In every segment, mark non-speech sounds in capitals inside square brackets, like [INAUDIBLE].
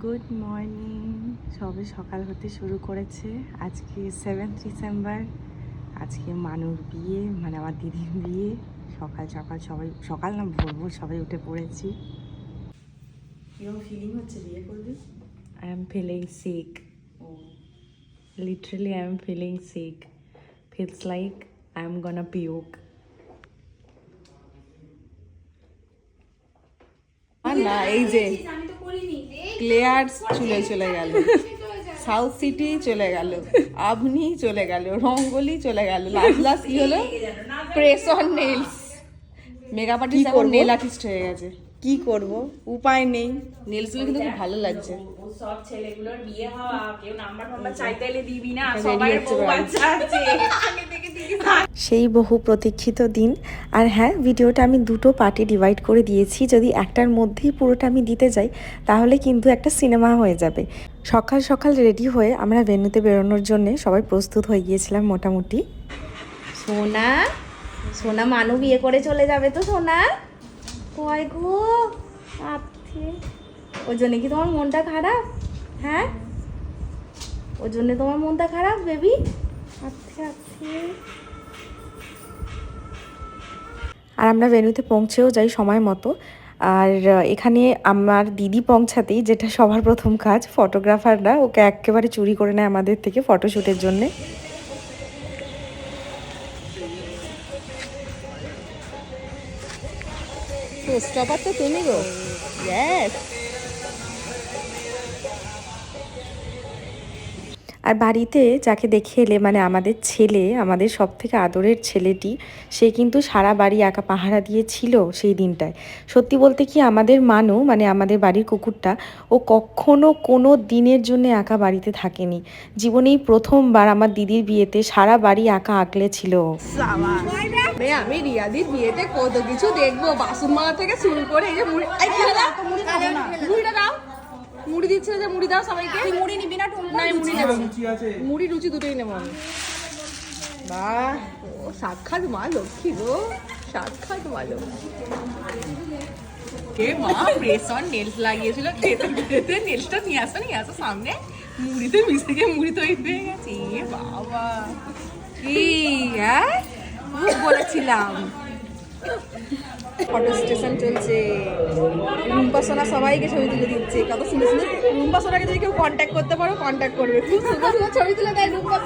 Good morning সবে সকাল হতে শুরু করেছে। আজকে সেভেন্থ ডিসেম্বর আজকে মানুর বিয়ে মানে আমার দিদির বিয়ে। সকাল সকাল সবাই সকাল না ভোর ভোর সবাই উঠে পড়েছি। কীরকম ফিলিং হচ্ছে বিয়ে করবি? I am feeling sick literally I am feeling sick feels like I am gonna puke না এই যে ক্লেয়ার্স চুলে চলে গেল সাউথ সিটি চলে গেল আভনি চলে গেল রঙ্গলি চলে গেল লাস্ট লাস্ট কি হলো press on nails makeup artist এখন নেল আর্টিস্ট হয়ে গেছে। কি করব? উপায় নেই। নেলসগুলো কিন্তু খুব ভালো লাগছে। সব ছেলেগুলোর বিয়ে হওয়া কেউ নাম্বার ফাম্বার চাইতে এলে দিবি না সবার বউ। বাচ্চা আছে। [LAUGHS] আগে থেকে দিবি সেই বহু প্রতীক্ষিত দিন। আর হ্যাঁ ভিডিওটা আমি দুটো পার্টে ডিভাইড করে দিয়েছি। যদি একটার মধ্যেই পুরোটা আমি দিতে যাই তাহলে কিন্তু একটা সিনেমা হয়ে যাবে। সকাল সকাল রেডি হয়ে আমরা ভেন্যুতে বেরোনোর জন্য সবাই প্রস্তুত হয়ে গিয়েছিলাম মোটামুটি। সোনা সোনা মানু বিয়ে করে চলে যাবে তো সোনা? কয় গো? আপনি ওই জন্য কি তোমার মনটা খারাপ? হ্যাঁ? ওই জন্য তোমার মনটা খারাপ, বেবি? আচ্ছা আচ্ছা আর আমরা ভেন্যুতে পৌঁছেও যাই সময় মতো। আর এখানে আমার দিদি পৌঁছাতেই যেটা সবার প্রথম কাজ ফটোগ্রাফাররা ওকে একেবারে চুরি করে নেয় আমাদের থেকে ফটোশ্যুটের জন্যে। স্টপার তো তুমি গো ইয়েস আর বাড়িতে যাকে দেখে এলে মানে আমাদের ছেলে আমাদের সব থেকে আদরের ছেলেটি সে কিন্তু সারা বাড়ি একা পাহারা দিয়েছিল সেই দিনটায়। সত্যি বলতে কি আমাদের মানু মানে আমাদের বাড়ির কুকুরটা ও কখনো কোনো দিনের জন্য একা বাড়িতে থাকেনি। জীবনেই প্রথমবার আমার দিদির বিয়েতে সারা বাড়ি একা আগলে ছিল ও। আমি রিয়াদির বিয়েতে কত কিছু দেখব? বাসন মাজা থেকে শুরু করে এই যে মুড়ি? মুড়িটা দাও। মুড়ি দিচ্ছে যে মুড়ি দাও সবাইকে। মুড়ি নিবি না না মুড়ি নেব। মুড়ি রুচি দুটোই নেব আমি। বাহ ও সাক্ষাৎ মা লক্ষ্মী গো। সাক্ষাৎ মা লক্ষ্মী। কে মা প্রেস অন নেলস লাগিয়েছিল। খেতে খেতে নেলসটা নিয়ে আসো নিয়ে আসো সামনে। মুড়িতে মিশে গিয়ে মুড়ি তৈরি হয়ে গেছে। বাবা। কি হ্যাঁ? খুব বলেছিলাম। ফটো স্টেশন চলছে। রুম্পা সবাইকে ছবি তুলে দিচ্ছে। কত সুন্দর সুন্দর রুম্পা যদি কেউ কন্ট্যাক্ট করতে পারো কন্ট্যাক্ট করবে। খুব সুন্দর সুন্দর ছবি তুলে দেয় রুম্পা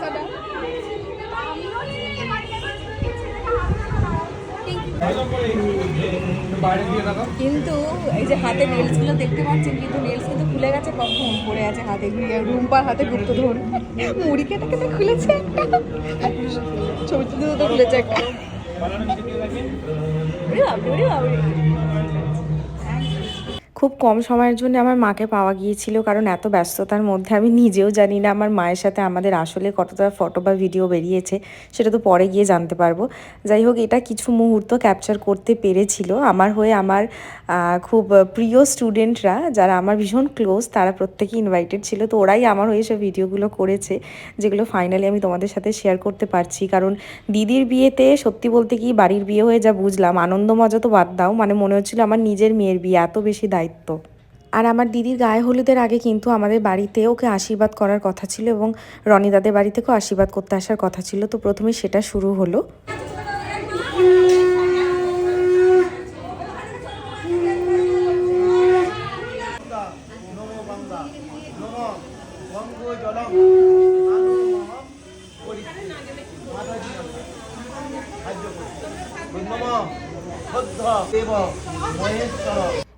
কিন্তু এই যে হাতে নেলসগুলো দেখতে পাচ্ছেন, কিন্তু নেলস কিন্তু খুলে গেছে কখন পড়ে আছে হাতে। রুম্পার হাতে গুপ্তধন মুড়ি কেটে কেটে খুলেছে একটা। ছবি তুলতে খুলেছে একটা। খুব কম সময়ের জন্য আমার মাকে পাওয়া গিয়েছিল, কারণ এত ব্যস্ততার মধ্যে আমি নিজেও জানি না আমার মায়ের সাথে আমাদের আসলে কতটা ফটো বা ভিডিও বেরিয়েছে, সেটা তো পরে গিয়ে জানতে পারব। যাই হোক, এটা কিছু মুহূর্ত ক্যাপচার করতে পেরেছিল। আমার হয়ে আমার খুব প্রিয় স্টুডেন্টরা যারা আমার ভীষণ ক্লোজ তারা প্রত্যেকেই ইনভাইটেড ছিল। তো ওরাই আমার হয়ে সব ভিডিওগুলো করেছে, যেগুলো ফাইনালি আমি তোমাদের সাথে শেয়ার করতে পারছি। কারণ দিদির বিয়েতে সত্যি বলতে কি বাড়ির বিয়ে হয়ে যা বুঝলাম আনন্দ মজা তো বাদ দাও। মানে মনে হচ্ছিল আমার নিজের মেয়ের বিয়ে, এত বেশি দায়িত্ব আর আমার দিদির গায়ে হলুদের আগে কিন্তু আমাদের বাড়িতে ওকে আশীর্বাদ করার কথা ছিল এবং রনিদাদের বাড়ি থেকেও আশীর্বাদ করতে আসার কথা ছিল তো প্রথমে সেটা শুরু হলো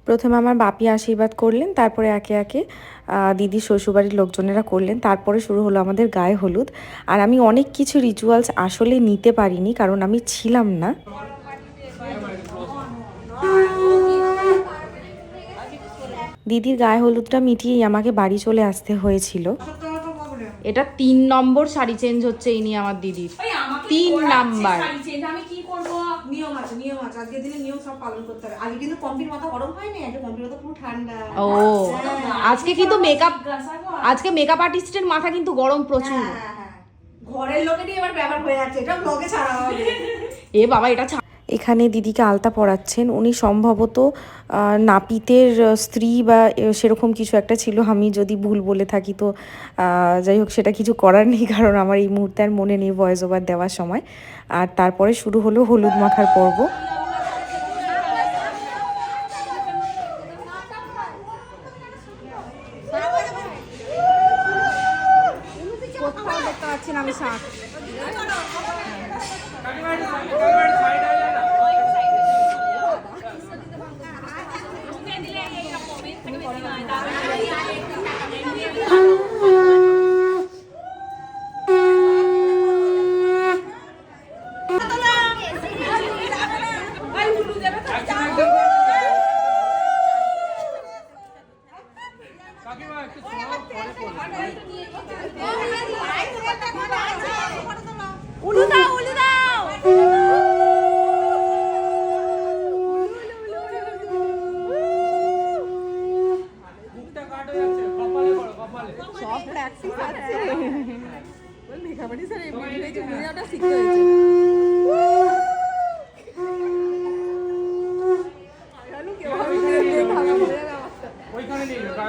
প্রথমে আমার বাপি আশীর্বাদ করলেন তারপরে একে একে আহ, দিদি শ্বশুরবাড়ির লোকজনেরা করলেন তারপরে শুরু হলো আমাদের গায়ে হলুদ। আর আমি অনেক কিছু রিচুয়ালস আসলে নিতে পারিনি কারণ আমি ছিলাম না। দিদির গায়ে হলুদটা মিটিয়েই আমাকে বাড়ি চলে আসতে হয়েছিল। এটা তিন নম্বর শাড়ি চেঞ্জ হচ্ছে এই নিয়ে আমার দিদির। তিন নাম্বার আমি কি করব নিয়ম আছে নিয়ম আছে আজকের দিনে নিয়ম সব পালন করতে হবে। আগে কিন্তু কম্পির মাথা গরম হয়নি আজকে কম্পির মাথা পুরো ঠান্ডা। ও আজকে কিন্তু মেকআপ আজকে মেকআপ আর্টিস্টের মাথা কিন্তু গরম প্রচুর। হ্যাঁ হ্যাঁ ঘরের লোকেরই এবার ব্যবহার হয়ে যাচ্ছে এটা ব্লগে ছাড়া হবে। এ বাবা এটা ছা- এখানে দিদিকে আলতা পরাচ্ছেন। উনি সম্ভবত নাপিতের স্ত্রী বা সেরকম কিছু একটা ছিল। আমি যদি ভুল বলে থাকি তো যাই হোক সেটা কিছু করার নেই কারণ আমার এই মুহূর্তে আর মনে নেই ভয়েস ওভার দেওয়ার সময়। আর তারপরে শুরু হলো হলুদ মাখার পর্ব কোথাও দেখতে পাচ্ছি না আমি শাক উলু দাও উলু দাও সব প্র্যাকটিস আছে ওই মেকআপ আর্টিস্ট আর এমনি যে বুঝে ওটা শিখতে হয়েছে জানো কেউ হবে দেখাবে বোঝা যাবে আমারটা।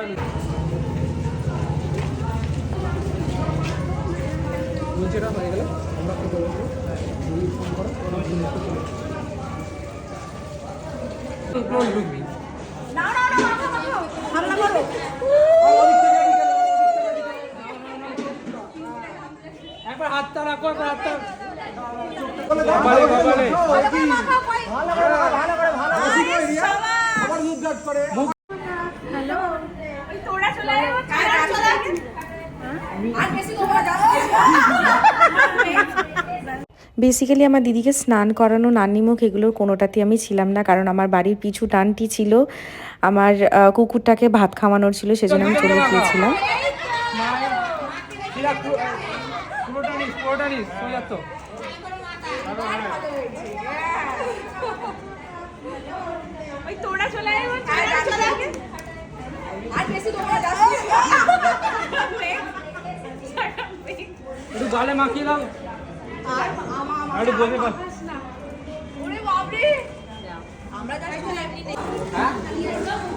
একবার হাতটা রাখো একবার হাতটা বেসিক্যালি আমার দিদিকে স্নান করানো নানিমুখ এগুলোর কোনোটাতেই আমি ছিলাম না কারণ আমার বাড়ির পিছু টানটি ছিল আমার কুকুরটাকে ভাত খাওয়ানোর ছিল সেজন্য আমি চলে গিয়েছিলাম পুরোটা নিস পুরোটা নিস সোজা তো। ওই তোরা চলে আয় ওই তোরা চলে আয়। আর বেশি তোমরা যাচ্ছ একটু গালে মাখিয়ে দাও। আর একটু বসে পার ওরে বাপরে। আমরা যাচ্ছি এমনি